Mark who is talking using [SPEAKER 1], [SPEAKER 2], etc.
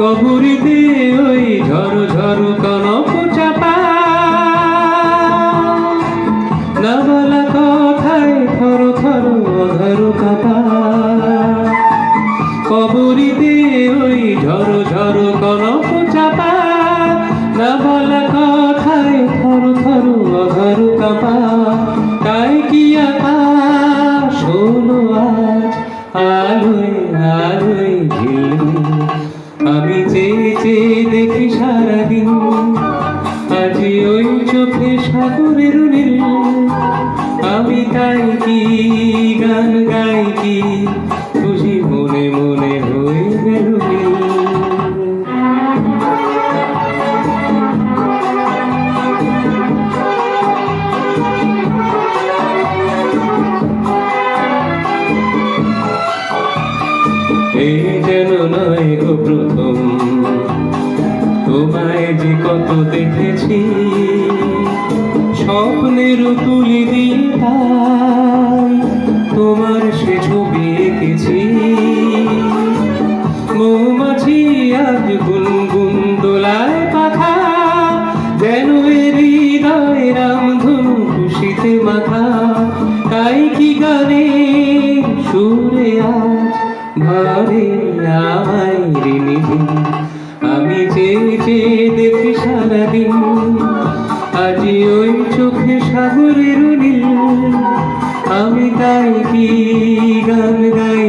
[SPEAKER 1] কবরিতে ওই ঝড় ঝড় কনক চাপা। না কথায় থর থর অধর কাপা। কবরিতে ওই ঝড় ঝড় কনক চাপা। না কথায় থর থর অধর কাপা। তাই কি আকা শোনো আজ? আলোয় দেখি সারাদিন। আজি ওই চোখে সাগরের নীল। আমি তাই কি গান গাই কি? খুশি মনে মনে হয়ে গেল। এই যেন নয় গো প্রথম তোমায় যে কত দেখেছি, স্বপ্নের তুলি দিয়ে তোমার সে ছবি এঁকেছি। মৌমাছি আজ গুনগুন দোলায় পাখা, যেন হৃদয় রামধনু খুশিতে মাথা। তাই কি গানে সুরে আজ ভরে আমায়? সাগরের নীল। আমি গাই কি গান গাই